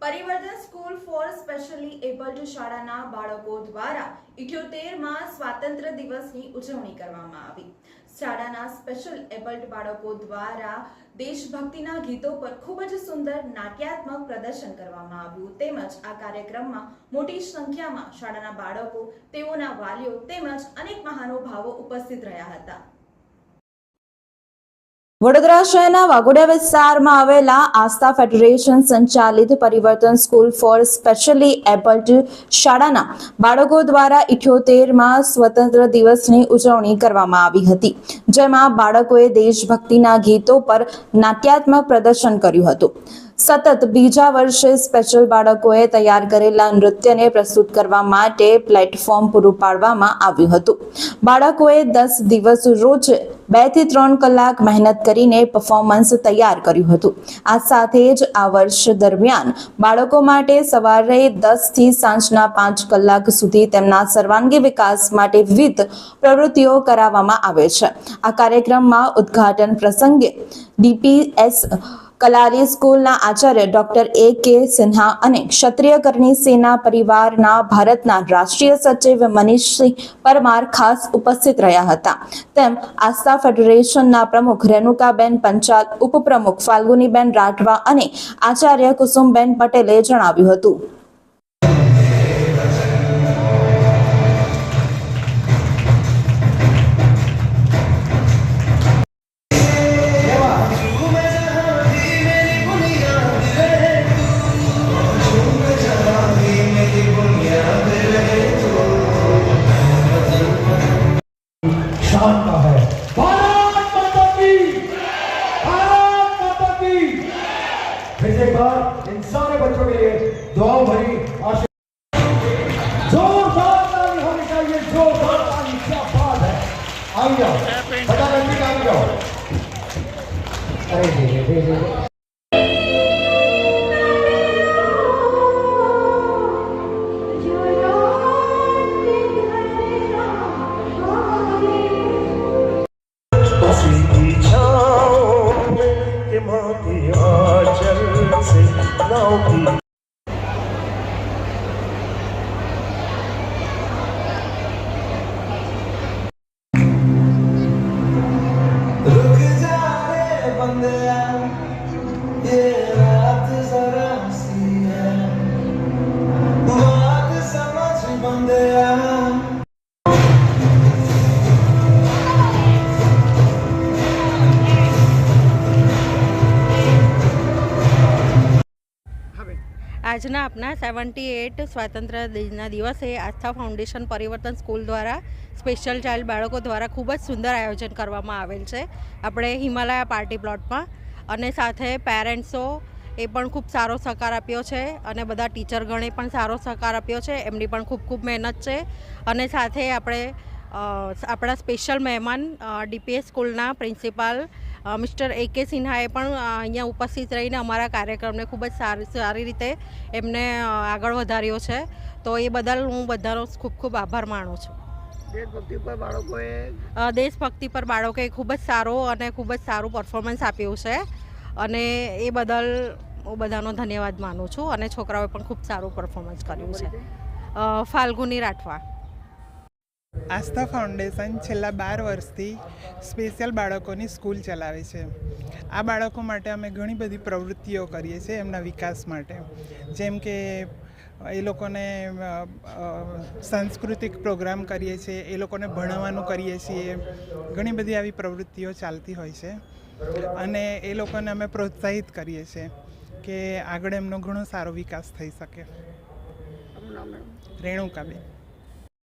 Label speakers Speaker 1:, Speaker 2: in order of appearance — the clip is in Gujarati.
Speaker 1: પરિવર્તન સ્કૂલ ફોર સ્પેશિયલી એબલ્ડ શાળાના બાળકો દ્વારા ઇઠ્યોતેરમાં સ્વાતંત્ર્ય દિવસની ઉજવણી કરવામાં આવી. શાળાના સ્પેશિયલ એબલ્ડ બાળકો દ્વારા દેશભક્તિના ગીતો પર ખૂબ જ સુંદર નાટ્યાત્મક પ્રદર્શન કરવામાં આવ્યું. તેમજ આ કાર્યક્રમમાં મોટી સંખ્યામાં શાળાના બાળકો, તેઓના વાલીઓ તેમજ અનેક મહાનુભાવો ઉપસ્થિત રહ્યા હતા. વડોદરા શહેરના વાઘોડિયા વિસ્તારમાં આવેલા આસ્થા ફેડરેશન સંચાલિત પરિવર્તન સ્કૂલ ફોર સ્પેશિયલી એબલ્ડ શાળાના બાળકો દ્વારા ઇઠ્યોતેરમાં સ્વતંત્ર દિવસની ઉજવણી કરવામાં આવી હતી, જેમાં બાળકોએ દેશભક્તિના ગીતો પર નાટ્યાત્મક પ્રદર્શન કર્યું હતું. સતત બીજા વર્ષે સ્પેશિયલ બાળકોએ તૈયાર કરેલા નૃત્યને પ્રસ્તુત કરવા માટે પ્લેટફોર્મ પૂરું પાડવામાં આવ્યું હતું. બાળકોએ દસ દિવસ રોજ બેથી ત્રણ કલાક મહેનત કરીને પરફોર્મન્સ તૈયાર કર્યું હતું. આ સાથે જ આ વર્ષ દરમિયાન બાળકો માટે સવારે દસથી સાંજના પાંચ કલાક સુધી તેમના સર્વાંગી વિકાસ માટે વિવિધ પ્રવૃત્તિઓ કરાવવામાં આવે છે. આ કાર્યક્રમમાં ઉદ્ઘાટન પ્રસંગે ડીપીએસ કલારી સ્કૂલના આચાર્ય ડોક્ટર એ કે સિન્હા અને ક્ષત્રિય કરણી સેના પરિવારના ભારતના રાષ્ટ્રીય સચિવ મનીષસિંહ પરમાર ખાસ ઉપસ્થિત રહ્યા હતા. તેમ આસ્થા ફેડરેશનના પ્રમુખ રેણુકાબેન પંચાલ, ઉપપ્રમુખ ફાલ્ગુનીબેન રાઠવા અને આચાર્ય કુસુમબેન પટેલે જણાવ્યું હતું.
Speaker 2: है भारत माता की भारत माता की फिर से एक बार इन सारे बच्चों के लिए दुआओं भरी आशीर्वाद जोरदार ताली होनी चाहिए जोरदार ताली क्या बात है आई जाओ फटाफट ठीक आई जाओ अरे
Speaker 3: 커피 그 자리에 반대한 yeah.
Speaker 4: આજના આપના સેવન્ટી એટ સ્વાતંત્ર્ય દિનના દિવસે આસ્થા ફાઉન્ડેશન પરિવર્તન સ્કૂલ દ્વારા સ્પેશિયલ ચાઇલ્ડ બાળકો દ્વારા ખૂબ જ સુંદર આયોજન કરવામાં આવેલ છે. આપણે હિમાલયા પાર્ટી પ્લોટમાં અને સાથે પેરેન્ટ્સો એ પણ ખૂબ સારો સહકાર આપ્યો છે અને બધા ટીચરગણે પણ સારો સહકાર આપ્યો છે. એમની પણ ખૂબ ખૂબ મહેનત છે. અને સાથે આપણે આપણા સ્પેશિયલ મહેમાન ડીપીએસ સ્કૂલના પ્રિન્સિપાલ મિસ્ટર એ કે સિન્હાએ પણ અહીંયા ઉપસ્થિત રહીને અમારા કાર્યક્રમને ખૂબ જ સારી સારી રીતે એમને આગળ વધાર્યો છે. તો એ બદલ હું બધાનો ખૂબ ખૂબ આભાર માનું છું.
Speaker 5: દેશભક્તિ પર બાળકોએ
Speaker 4: દેશભક્તિ પર બાળકોએ ખૂબ જ સારો અને ખૂબ જ સારું પરફોર્મન્સ આપ્યું છે. અને એ બદલ હું બધાનો ધન્યવાદ માનું છું અને છોકરાઓએ પણ ખૂબ સારું પરફોર્મન્સ કર્યું છે. ફાલ્ગુની રાઠવા.
Speaker 6: આસ્થા ફાઉન્ડેશન છેલ્લા બાર વર્ષથી સ્પેશિયલ બાળકોની સ્કૂલ ચલાવે છે. આ બાળકો માટે અમે ઘણી બધી પ્રવૃત્તિઓ કરીએ છીએ એમના વિકાસ માટે. જેમ કે એ લોકોને સાંસ્કૃતિક પ્રોગ્રામ કરીએ છીએ એ લોકોને ભણાવવાનું કરીએ છીએ. ઘણી બધી આવી પ્રવૃત્તિઓ ચાલતી હોય છે. અને એ લોકોને અમે પ્રોત્સાહિત કરીએ છીએ કે આગળ એમનો ઘણો સારો વિકાસ થઈ શકે. રેણુકાબેન.